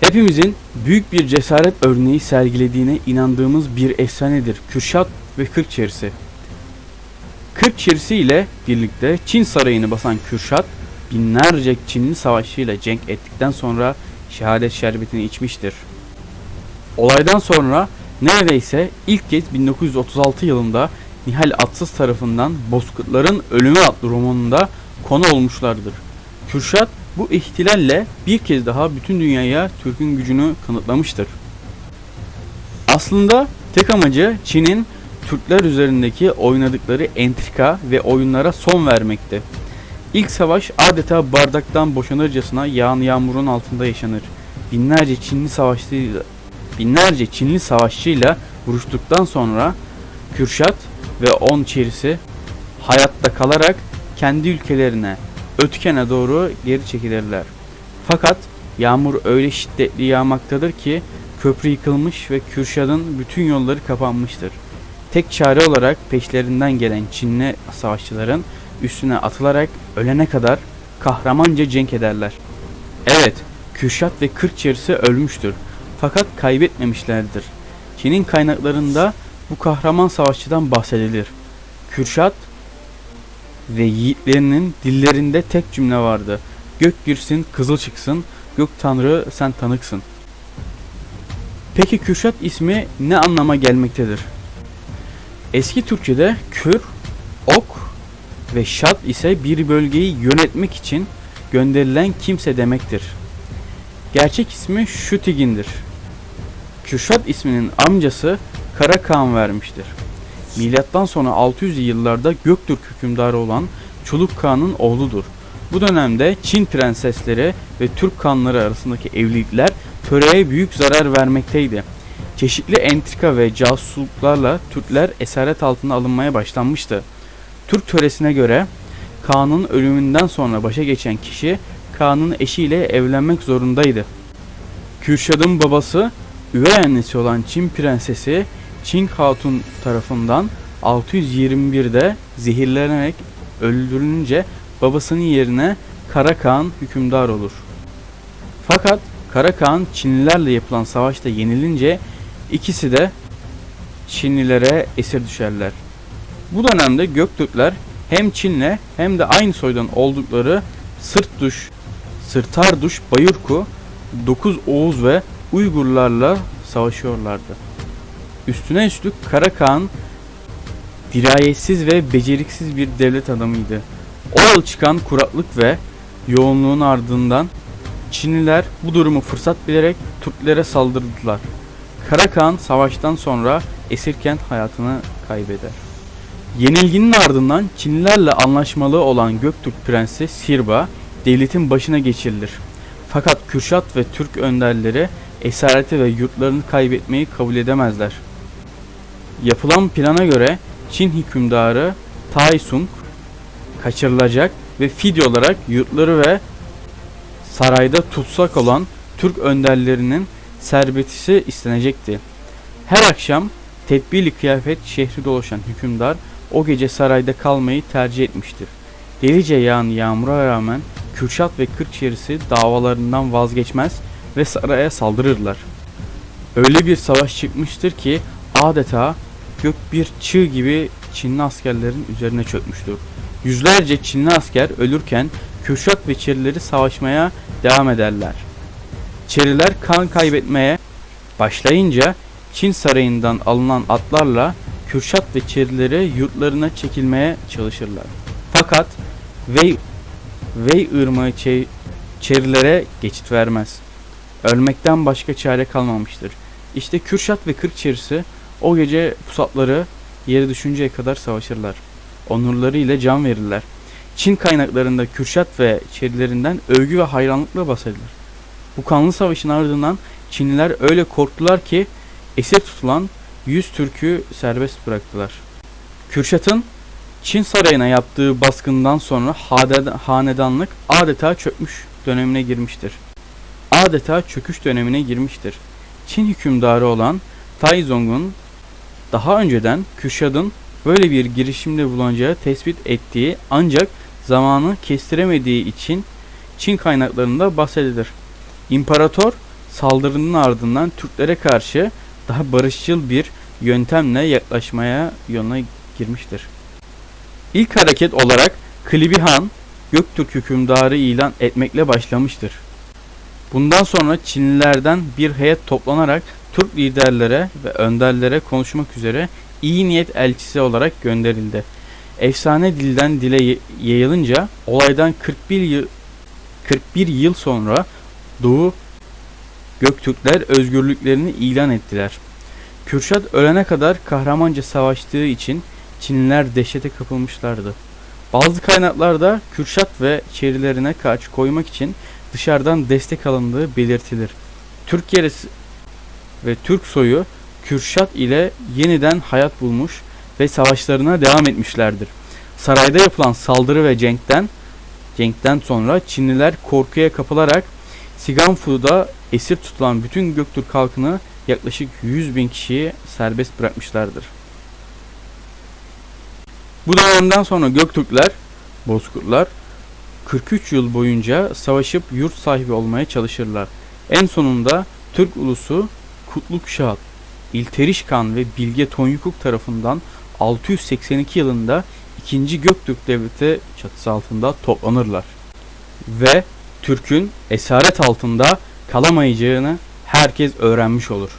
Hepimizin büyük bir cesaret örneği sergilediğine inandığımız bir efsanedir Kürşat ve Kırkçerisi. Kırkçerisi ile birlikte Çin sarayını basan Kürşat, binlerce Çinli savaşçıyla cenk ettikten sonra şehadet şerbetini içmiştir. Olaydan sonra neredeyse ilk kez 1936 yılında Nihal Atsız tarafından Bozkurtların Ölümü adlı romanında konu olmuşlardır. Kürşat bu ihtilalle bir kez daha bütün dünyaya Türk'ün gücünü kanıtlamıştır. Aslında tek amacı Çin'in Türkler üzerindeki oynadıkları entrika ve oyunlara son vermekti. İlk savaş adeta bardaktan boşanırcasına yağan yağmurun altında yaşanır. Binlerce Çinli savaşçıyla binlerce Çinli savaşçıyla vuruştuktan sonra Kürşat ve on çerisi hayatta kalarak kendi ülkelerine Ötken'e doğru geri çekilirler. Fakat yağmur öyle şiddetli yağmaktadır ki köprü yıkılmış ve Kürşat'ın bütün yolları kapanmıştır. Tek çare olarak peşlerinden gelen Çinli savaşçıların üstüne atılarak ölene kadar kahramanca cenk ederler. Evet, Kürşat ve Kırkçerisi ölmüştür. Fakat kaybetmemişlerdir. Çin'in kaynaklarında bu kahraman savaşçıdan bahsedilir. Kürşat ve yiğitlerinin dillerinde tek cümle vardı. Gök girsin, kızıl çıksın, gök tanrı sen tanıksın. Peki Kürşat ismi ne anlama gelmektedir? Eski Türkçe'de kür, ok ve şat ise bir bölgeyi yönetmek için gönderilen kimse demektir. Gerçek ismi Şütigin'dir. Kürşat isminin amcası Kara Kağan vermiştir. Milattan sonra 600 yıllarda Göktürk hükümdarı olan Çoluk Kağan'ın oğludur. Bu dönemde Çin prensesleri ve Türk kanları arasındaki evlilikler töreye büyük zarar vermekteydi. Çeşitli entrika ve casusluklarla Türkler esaret altına alınmaya başlanmıştı. Türk töresine göre Kaan'ın ölümünden sonra başa geçen kişi Kaan'ın eşiyle evlenmek zorundaydı. Kürşad'ın babası üvey annesi olan Çin prensesi Çin Hatun tarafından 621'de zehirlenerek öldürülünce babasının yerine Kara Kağan hükümdar olur. Fakat Kara Kağan Çinlilerle yapılan savaşta yenilince ikisi de Çinlilere esir düşerler. Bu dönemde Göktürkler hem Çin'le hem de aynı soydan oldukları Sırtduş, Sırtarduş, Bayurku, Dokuz Oğuz ve Uygurlarla savaşıyorlardı. Üstüne üstlük Kara Kağan dirayetsiz ve beceriksiz bir devlet adamıydı. O yıl çıkan kuraklık ve yoğunluğun ardından Çinliler bu durumu fırsat bilerek Türklere saldırdılar. Kara Kağan savaştan sonra Esirkent hayatını kaybeder. Yenilginin ardından Çinlilerle anlaşmalı olan Göktürk Prensi Sirba devletin başına geçirilir. Fakat Kürşat ve Türk önderleri esareti ve yurtlarını kaybetmeyi kabul edemezler. Yapılan plana göre Çin hükümdarı Taisung kaçırılacak ve fidye olarak yurtları ve sarayda tutsak olan Türk önderlerinin serbetisi istenecekti. Her akşam tedbirli kıyafet şehri dolaşan hükümdar o gece sarayda kalmayı tercih etmiştir. Delice yağan yağmura rağmen Kürşat ve Kırkçerisi davalarından vazgeçmez ve saraya saldırırlar. Öyle bir savaş çıkmıştır ki adeta gök bir çığ gibi Çinli askerlerin üzerine çökmüştür. Yüzlerce Çinli asker ölürken Kürşat ve Çerileri savaşmaya devam ederler. Çeriler kan kaybetmeye başlayınca Çin sarayından alınan atlarla Kürşat ve Çerileri yurtlarına çekilmeye çalışırlar. Fakat Vey, Vey ırmağı Çe- Çerilere geçit vermez. Ölmekten başka çare kalmamıştır. İşte Kürşat ve Kırkçerisi o gece pusatları yere düşünceye kadar savaşırlar. Onurları ile can verirler. Çin kaynaklarında Kürşat ve Çerilerinden övgü ve hayranlıkla bahsedilir. Bu kanlı savaşın ardından Çinliler öyle korktular ki esir tutulan 100 Türk'ü serbest bıraktılar. Kürşat'ın Çin sarayına yaptığı baskından sonra hanedanlık adeta çökmüş dönemine girmiştir. Adeta çöküş dönemine girmiştir. Çin hükümdarı olan Taizong'un daha önceden Kürşat'ın böyle bir girişimde bulunacağı tespit ettiği ancak zamanı kestiremediği için Çin kaynaklarında bahsedilir. İmparator saldırının ardından Türklere karşı daha barışçıl bir yöntemle yaklaşmaya yoluna girmiştir. İlk hareket olarak Klibi Han Göktürk hükümdarı ilan etmekle başlamıştır. Bundan sonra Çinlilerden bir heyet toplanarak Türk liderlere ve önderlere konuşmak üzere iyi niyet elçisi olarak gönderildi. Efsane dilden dile yayılınca olaydan 41 yıl 41 yıl sonra Doğu Göktürkler özgürlüklerini ilan ettiler. Kürşat ölene kadar kahramanca savaştığı için Çinliler dehşete kapılmışlardı. Bazı kaynaklarda Kürşat ve çerilerine karşı koymak için dışarıdan destek alındığı belirtilir. Türk yerisi ve Türk soyu Kürşat ile yeniden hayat bulmuş ve savaşlarına devam etmişlerdir. Sarayda yapılan saldırı ve cenkten cenkten sonra Çinliler korkuya kapılarak Siganfu'da esir tutulan bütün Göktürk halkını yaklaşık 100 bin kişiyi serbest bırakmışlardır. Bu dönemden sonra Göktürkler, Bozkurtlar 43 yıl boyunca savaşıp yurt sahibi olmaya çalışırlar. En sonunda Türk ulusu Kutluk Şahat, İlteriş Kan ve Bilge Tonyukuk tarafından 682 yılında 2. Göktürk Devleti çatısı altında toplanırlar. Ve Türk'ün esaret altında kalamayacağını herkes öğrenmiş olur.